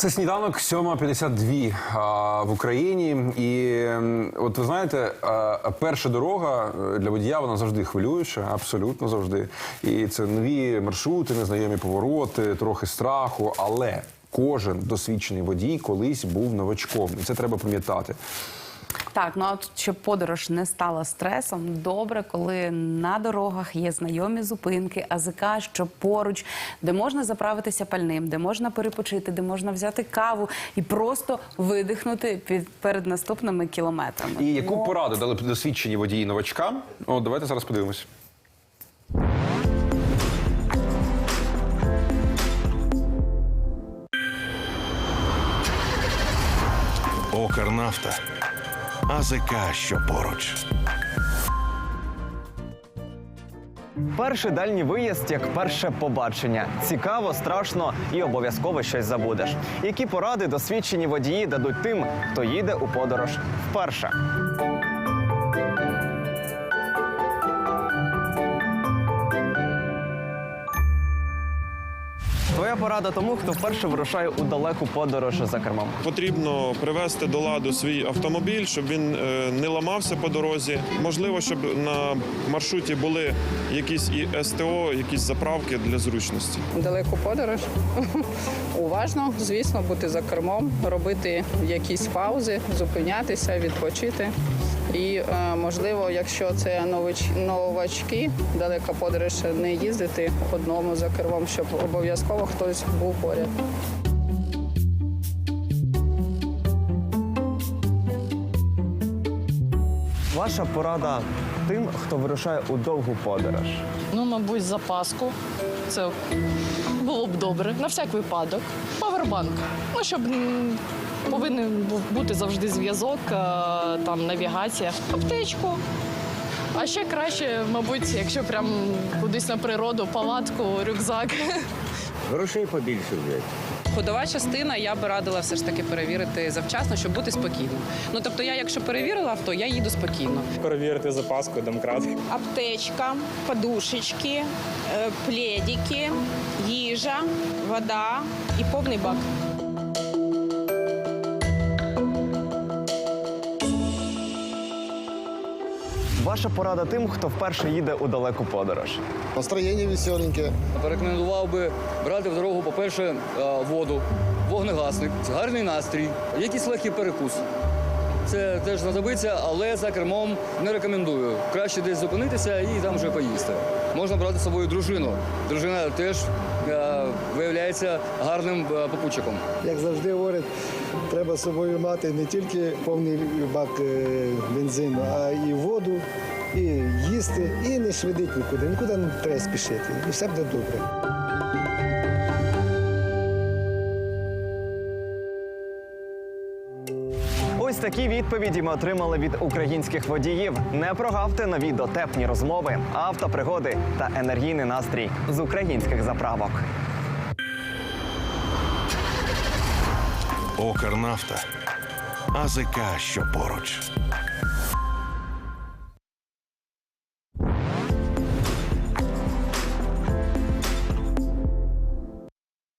Це сніданок 7.52 а, в Україні. І от ви знаєте, перша дорога е, для водія вона завжди хвилююча, абсолютно завжди. І це нові маршрути, незнайомі повороти, трохи страху. Але кожен досвідчений водій колись був новачком, і це треба пам'ятати. Так, ну а от щоб подорож не стала стресом, добре, коли на дорогах є знайомі зупинки, АЗК, що поруч, де можна заправитися пальним, де можна перепочити, де можна взяти каву і просто видихнути під перед наступними кілометрами. І яку пораду дали б досвідчені водії новачкам? От давайте зараз подивимось. Укрнафта. АЗК, що поруч. Перший дальній виїзд як перше побачення. Цікаво, страшно і обов'язково щось забудеш. Які поради досвідчені водії дадуть тим, хто їде у подорож вперше? Твоя порада тому, хто вперше вирушає у далеку подорож за кермом. Потрібно привести до ладу свій автомобіль, щоб він е, не ламався по дорозі. Можливо, щоб на маршруті були якісь і СТО, якісь заправки для зручності. далеку подорож. Уважно, звісно, бути за кермом, робити якісь паузи, зупинятися, відпочити. І е, можливо, якщо це новачки, далека подорож, не їздити одному за кермом, щоб обов'язково хтось був поряд. Ваша порада тим, хто вирушає у довгу подорож. Ну, мабуть, запаску. Це було б добре. На всяк випадок. Павербанк. Ну, щоб повинен був бути завжди зв'язок, е, там навігація, аптечку. А ще краще, мабуть, якщо прям кудись на природу, палатку, рюкзак. Грошей побільше взяти. Ходова частина я би радила все ж таки перевірити завчасно, щоб бути спокійним. Ну тобто, я, якщо перевірила авто, я їду спокійно. перевірити запаску домкрат. аптечка, подушечки, е, пледики, їжа, вода і повний бак. Ваша порада тим, хто вперше їде у далеку подорож. Настроєння веселеньке. Порекомендував би брати в дорогу, по-перше, е, воду, вогнегасник, гарний настрій, якийсь легкий перекус. Це теж знадобиться, але за кермом не рекомендую. Краще десь зупинитися і там вже поїсти. Можна брати з собою дружину. Дружина теж е, виявляється гарним е, попутчиком. Як завжди говорять, треба з собою мати не тільки повний бак е, бензину, а і воду, і їсти, і не швидить нікуди. Нікуди не треба спішити. І все буде добре. Ось такі відповіді ми отримали від українських водіїв. Не прогавте нові дотепні розмови, автопригоди та енергійний настрій з українських заправок. Окернафта АЗК, що поруч.